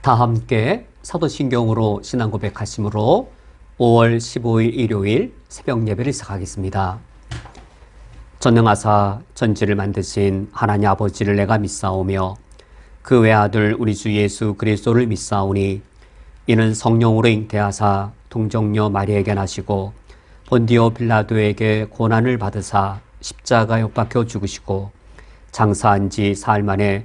다 함께 사도신경으로 신앙 고백하심으로 5월 15일 일요일 새벽 예배를 시작하겠습니다. 전능하사 전지를 만드신 하나님 아버지를 내가 믿사오며 그 외아들 우리 주 예수 그리스도를 믿사오니 이는 성령으로 잉태하사 동정녀 마리에게 나시고 본디오 빌라도에게 고난을 받으사 십자가에 못 박혀 죽으시고 장사한 지 사흘 만에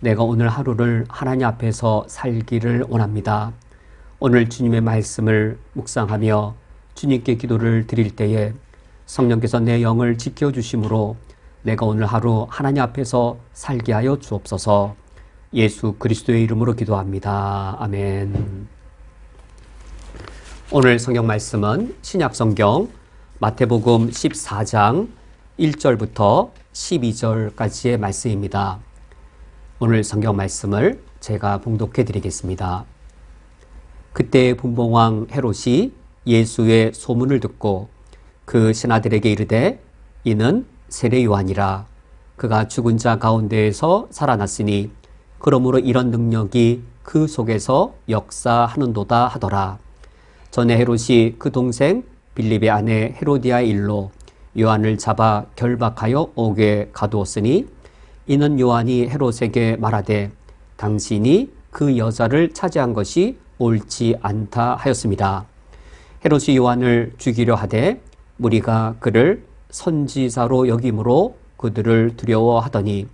내가 오늘 하루를 하나님 앞에서 살기를 원합니다. 오늘 주님의 말씀을 묵상하며 주님께 기도를 드릴 때에 성령께서 내 영을 지켜주심으로 내가 오늘 하루 하나님 앞에서 살게 하여 주옵소서 예수 그리스도의 이름으로 기도합니다. 아멘. 오늘 성경 말씀은 신약 성경 마태복음 14장 1절부터 12절까지의 말씀입니다. 오늘 성경 말씀을 제가 봉독해 드리겠습니다. 그때 분봉왕 헤롯이 예수의 소문을 듣고 그 신하들에게 이르되 이는 세례 요한이라 그가 죽은 자 가운데에서 살아났으니 그러므로 이런 능력이 그 속에서 역사하는도다 하더라. 전에 헤롯이 그 동생 빌립의 아내 헤로디아의 일로 요한을 잡아 결박하여 옥에 가두었으니 이는 요한이 헤롯에게 말하되 당신이 그 여자를 차지한 것이 옳지 않다 하였습니다. 헤롯이 요한을 죽이려 하되 무리가 그를 선지자로 여김으로 그들을 두려워하더니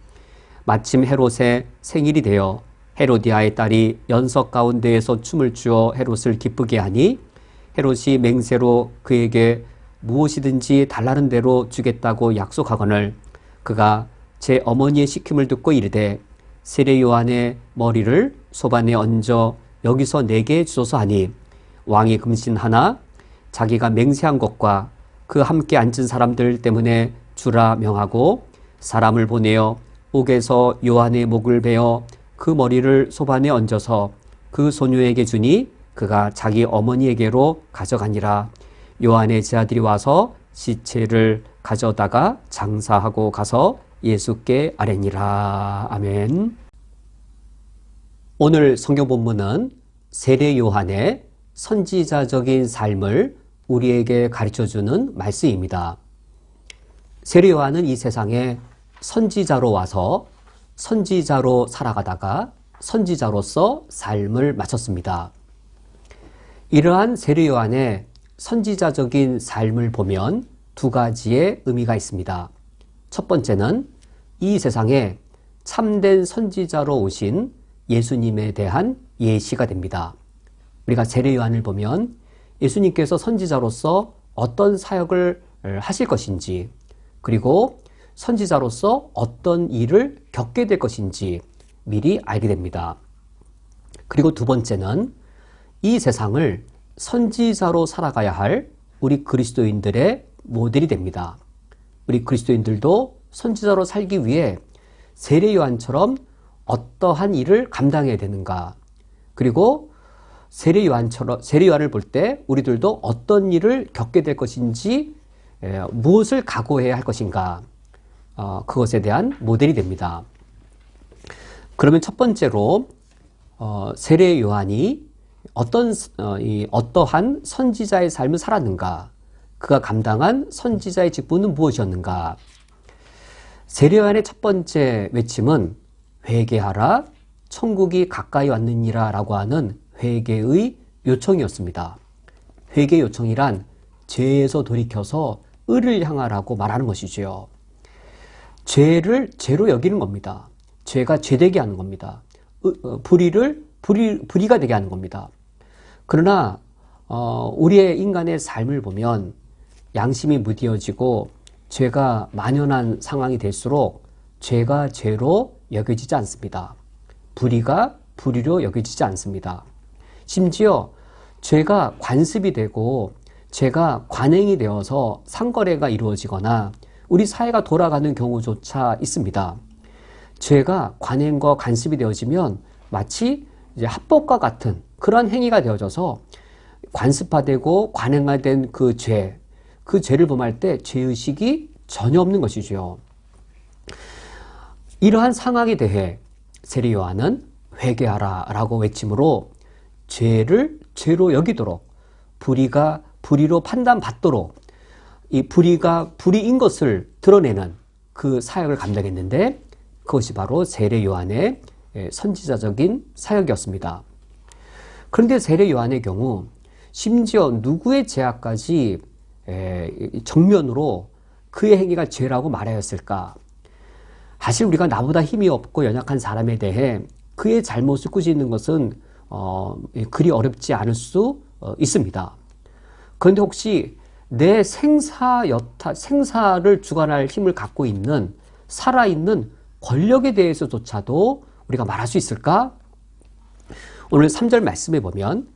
마침 헤롯의 생일이 되어 헤로디아의 딸이 연석 가운데에서 춤을 추어 헤롯을 기쁘게 하니 헤롯이 맹세로 그에게 무엇이든지 달라는 대로 주겠다고 약속하거늘 그가 제 어머니의 시킴을 듣고 이르되 세례 요한의 머리를 소반에 얹어 여기서 내게 주소서 하니 왕이 금신 하나 자기가 맹세한 것과 그 함께 앉은 사람들 때문에 주라 명하고 사람을 보내어 옥에서 요한의 목을 베어 그 머리를 소반에 얹어서 그 소녀에게 주니 그가 자기 어머니에게로 가져가니라. 요한의 제아들이 와서 시체를 가져다가 장사하고 가서 예수께 아뢰니라 아멘. 오늘 성경 본문은 세례 요한의 선지자적인 삶을 우리에게 가르쳐 주는 말씀입니다. 세례 요한은 이 세상에 선지자로 와서 선지자로 살아가다가 선지자로서 삶을 마쳤습니다. 이러한 세례 요한의 선지자적인 삶을 보면 두 가지의 의미가 있습니다. 첫 번째는 이 세상에 참된 선지자로 오신 예수님에 대한 예시가 됩니다. 우리가 세례 요한을 보면 예수님께서 선지자로서 어떤 사역을 하실 것인지 그리고 선지자로서 어떤 일을 겪게 될 것인지 미리 알게 됩니다. 그리고 두 번째는 이 세상을 선지자로 살아가야 할 우리 그리스도인들의 모델이 됩니다. 우리 그리스도인들도 선지자로 살기 위해 세례 요한처럼 어떠한 일을 감당해야 되는가? 그리고 세례 요한처럼 세례 요한을 볼 때 우리들도 어떤 일을 겪게 될 것인지 무엇을 각오해야 할 것인가? 어, 그것에 대한 모델이 됩니다. 그러면 첫 번째로 어, 세례 요한이 어떤 어, 이 어떠한 선지자의 삶을 살았는가? 그가 감당한 선지자의 직분은 무엇이었는가? 세례 요한의 첫 번째 외침은 회개하라 천국이 가까이 왔느니라라고 하는 회개의 요청이었습니다. 회개 요청이란 죄에서 돌이켜서 의를 향하라고 말하는 것이지요. 죄를 죄로 여기는 겁니다. 죄가 죄되게 하는 겁니다. 어, 불의를 불의, 불의가 되게 하는 겁니다. 그러나 어, 우리의 인간의 삶을 보면 양심이 무디어지고 죄가 만연한 상황이 될수록 죄가 죄로 여겨지지 않습니다. 불의가 불의로 여겨지지 않습니다. 심지어 죄가 관습이 되고 죄가 관행이 되어서 상거래가 이루어지거나 우리 사회가 돌아가는 경우조차 있습니다. 죄가 관행과 관습이 되어지면 마치 합법과 같은 그런 행위가 되어져서 관습화되고 관행화된 그 죄, 그 죄를 범할 때 죄의식이 전혀 없는 것이죠. 이러한 상황에 대해 세례 요한은 회개하라 라고 외침으로 죄를 죄로 여기도록 불의가 불의로 판단받도록 이 불의가 불의인 것을 드러내는 그 사역을 감당했는데 그것이 바로 세례 요한의 선지자적인 사역이었습니다. 그런데 세례 요한의 경우 심지어 누구의 죄악까지 정면으로 그의 행위가 죄라고 말하였을까? 사실 우리가 나보다 힘이 없고 연약한 사람에 대해 그의 잘못을 꾸짖는 것은 어, 그리 어렵지 않을 수 어, 있습니다. 그런데 혹시 내 생사 여타, 생사를 주관할 힘을 갖고 있는 살아있는 권력에 대해서조차도 우리가 말할 수 있을까? 오늘 3절 말씀에 보면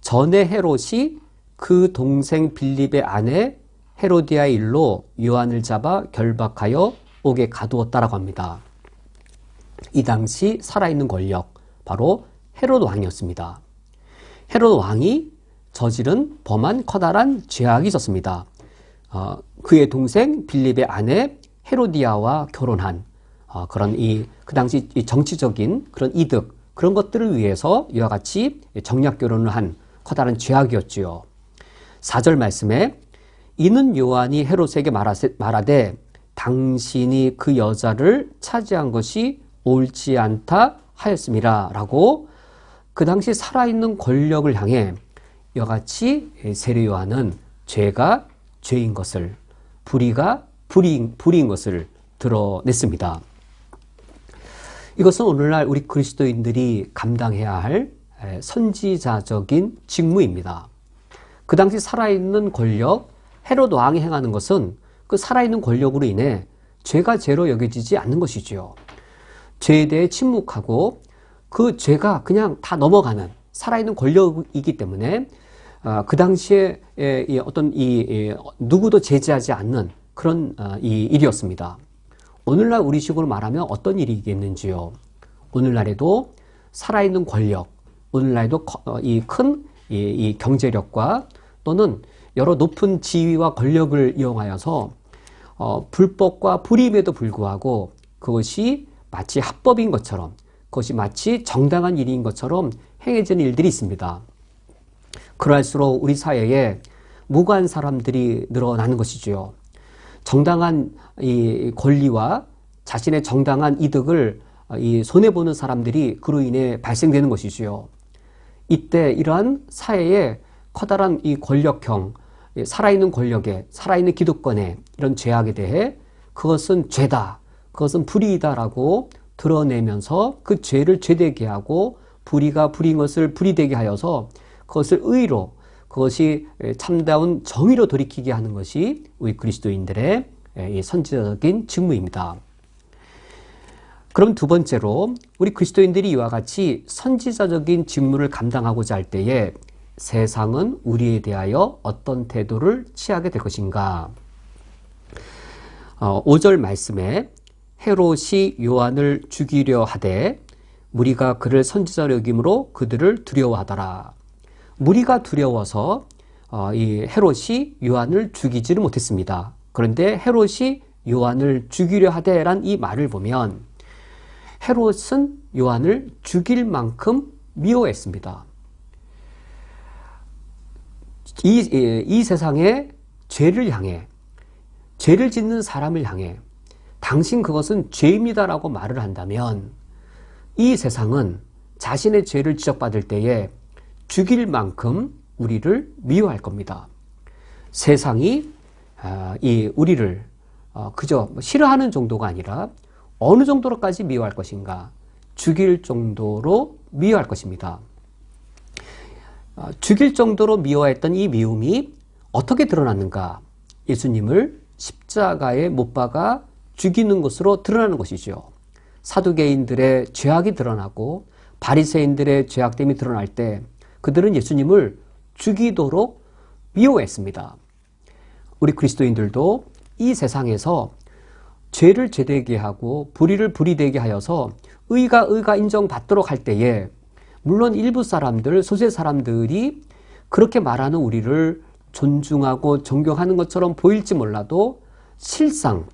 전에 헤롯이 그 동생 빌립의 아내 헤로디아의 일로 요한을 잡아 결박하여 옥에 가두었다라고 합니다. 이 당시 살아있는 권력 바로 헤롯 왕이었습니다. 헤롯 왕이 저지른 범한 커다란 죄악이 있었습니다. 어, 그의 동생 빌립의 아내 헤로디아와 결혼한 어, 그런 이 그 당시 이 정치적인 그런 이득 그런 것들을 위해서 이와 같이 정략 결혼을 한 커다란 죄악이었지요. 4절 말씀에 이는 요한이 헤롯에게 말하되 당신이 그 여자를 차지한 것이 옳지 않다 하였습니다. 라고 그 당시 살아있는 권력을 향해 이와 같이 세례 요한은 죄가 죄인 것을 불의가 불의인, 불의인 것을 드러냈습니다. 이것은 오늘날 우리 그리스도인들이 감당해야 할 선지자적인 직무입니다. 그 당시 살아있는 권력, 헤롯 왕이 행하는 것은 그 살아있는 권력으로 인해 죄가 죄로 여겨지지 않는 것이지요. 죄에 대해 침묵하고 그 죄가 그냥 다 넘어가는 살아있는 권력이기 때문에 아, 그 당시에 어떤 이 누구도 제지하지 않는 그런 아, 이 일이었습니다. 오늘날 우리식으로 말하면 어떤 일이겠는지요. 오늘날에도 살아있는 권력, 오늘날에도 어, 이큰 이 경제력과 또는 여러 높은 지위와 권력을 이용하여서 어, 불법과 불임에도 불구하고 그것이 마치 합법인 것처럼 그것이 마치 정당한 일인 것처럼 행해지는 일들이 있습니다. 그럴수록 우리 사회에 무관 사람들이 늘어나는 것이지요. 정당한 이 권리와 자신의 정당한 이득을 이 손해보는 사람들이 그로 인해 발생되는 것이지요. 이때 이러한 사회의 커다란 이 권력형, 살아있는 권력에, 살아있는 기득권에 이런 죄악에 대해 그것은 죄다, 그것은 불의이다라고 드러내면서 그 죄를 죄되게 하고 불의가 불의인 것을 불의되게 하여서 그것을 의로 그것이 참다운 정의로 돌이키게 하는 것이 우리 그리스도인들의 선지자적인 직무입니다. 그럼 두 번째로 우리 그리스도인들이 이와 같이 선지자적인 직무를 감당하고자 할 때에 세상은 우리에 대하여 어떤 태도를 취하게 될 것인가? 어, 5절 말씀에 헤롯이 요한을 죽이려 하되 무리가 그를 선지자로 여김으로 그들을 두려워하더라. 무리가 두려워서 어, 이 헤롯이 요한을 죽이지를 못했습니다. 그런데 헤롯이 요한을 죽이려 하되란 이 말을 보면 헤롯은 요한을 죽일 만큼 미워했습니다. 이, 이 세상에 죄를 향해, 죄를 짓는 사람을 향해 당신 그것은 죄입니다라고 말을 한다면 이 세상은 자신의 죄를 지적받을 때에 죽일 만큼 우리를 미워할 겁니다. 세상이 아, 이 우리를 어, 그저 싫어하는 정도가 아니라 어느 정도로까지 미워할 것인가? 죽일 정도로 미워할 것입니다. 어, 죽일 정도로 미워했던 이 미움이 어떻게 드러났는가? 예수님을 십자가에 못 박아 죽이는 것으로 드러나는 것이죠. 사두개인들의 죄악이 드러나고 바리새인들의 죄악됨이 드러날 때 그들은 예수님을 죽이도록 미워했습니다. 우리 그리스도인들도 이 세상에서 죄를 죄되게 하고 불의를 불의되게 하여서 의가 의가 인정받도록 할 때에 물론 일부 사람들, 소수의 사람들이 그렇게 말하는 우리를 존중하고 존경하는 것처럼 보일지 몰라도 실상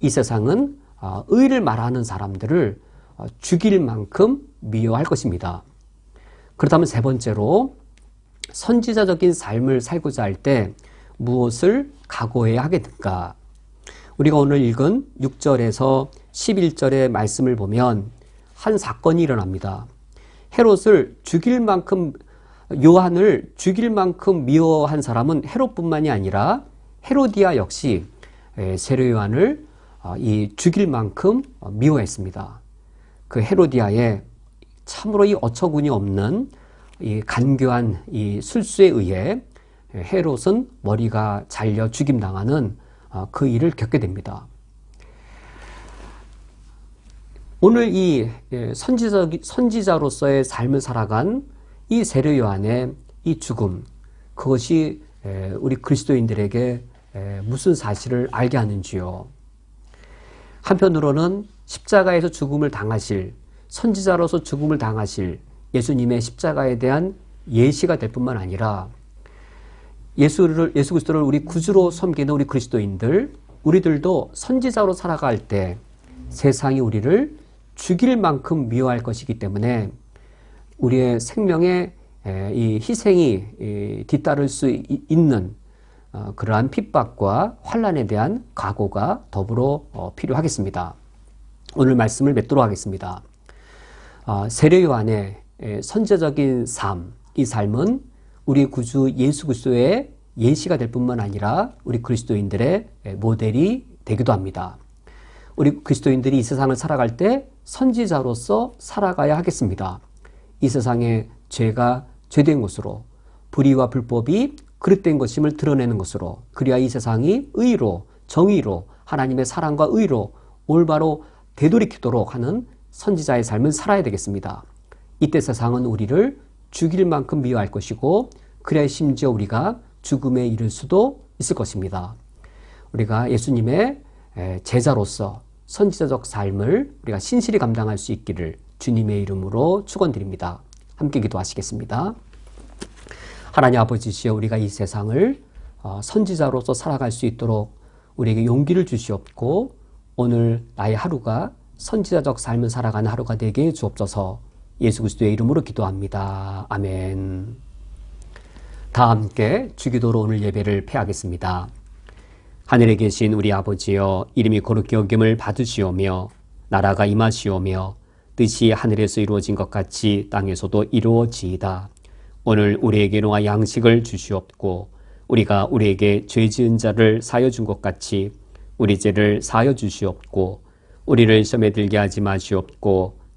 이 세상은 어, 의를 말하는 사람들을 어, 죽일 만큼 미워할 것입니다. 그렇다면 세 번째로 선지자적인 삶을 살고자 할 때 무엇을 각오해야 하겠는가? 우리가 오늘 읽은 6절에서 11절의 말씀을 보면 한 사건이 일어납니다. 헤롯을 죽일 만큼 요한을 죽일 만큼 미워한 사람은 헤롯뿐만이 아니라 헤로디아 역시 세례 요한을 어, 이 죽일 만큼 미워했습니다. 그 헤로디아의 참으로 이 어처구니 없는 이 간교한 이 술수에 의해 헤롯은 머리가 잘려 죽임당하는 어, 그 일을 겪게 됩니다. 오늘 이 선지자, 선지자로서의 삶을 살아간 이 세례 요한의 이 죽음, 그것이 우리 그리스도인들에게 무슨 사실을 알게 하는지요. 한편으로는 십자가에서 죽음을 당하실, 선지자로서 죽음을 당하실 예수님의 십자가에 대한 예시가 될 뿐만 아니라 예수를, 예수 그리스도를 우리 구주로 섬기는 우리 그리스도인들, 우리들도 선지자로 살아갈 때 세상이 우리를 죽일 만큼 미워할 것이기 때문에 우리의 생명에 이 희생이 뒤따를 수 있는 어, 그러한 핍박과 환란에 대한 각오가 더불어 어, 필요하겠습니다. 오늘 말씀을 맺도록 하겠습니다. 어, 세례 요한의 선제적인 삶, 이 삶은 우리 구주 예수 그리스도의 예시가 될 뿐만 아니라 우리 그리스도인들의 모델이 되기도 합니다. 우리 그리스도인들이 이 세상을 살아갈 때 선지자로서 살아가야 하겠습니다. 이 세상에 죄가 죄된 것으로 불의와 불법이 그릇된 것임을 드러내는 것으로 그리야 이 세상이 의로 정의로 하나님의 사랑과 의로 올바로 되돌이키도록 하는 선지자의 삶을 살아야 되겠습니다. 이때 세상은 우리를 죽일 만큼 미워할 것이고 그래야 심지어 우리가 죽음에 이를 수도 있을 것입니다. 우리가 예수님의 제자로서 선지자적 삶을 우리가 신실히 감당할 수 있기를 주님의 이름으로 축원드립니다. 함께 기도하시겠습니다. 하나님 아버지시여 우리가 이 세상을 어, 선지자로서 살아갈 수 있도록 우리에게 용기를 주시옵고 오늘 나의 하루가 선지자적 삶을 살아가는 하루가 되게 주옵소서 예수 그리스도의 이름으로 기도합니다. 아멘. 다 함께 주기도로 오늘 예배를 폐하겠습니다. 하늘에 계신 우리 아버지여 이름이 거룩히 여김을 받으시오며 나라가 임하시오며 뜻이 하늘에서 이루어진 것 같이 땅에서도 이루어지이다. 오늘 우리에게 노아 양식을 주시옵고 우리가 우리에게 죄 지은 자를 사여 준 것 같이 우리 죄를 사여 주시옵고 우리를 시험에 들게 하지 마시옵고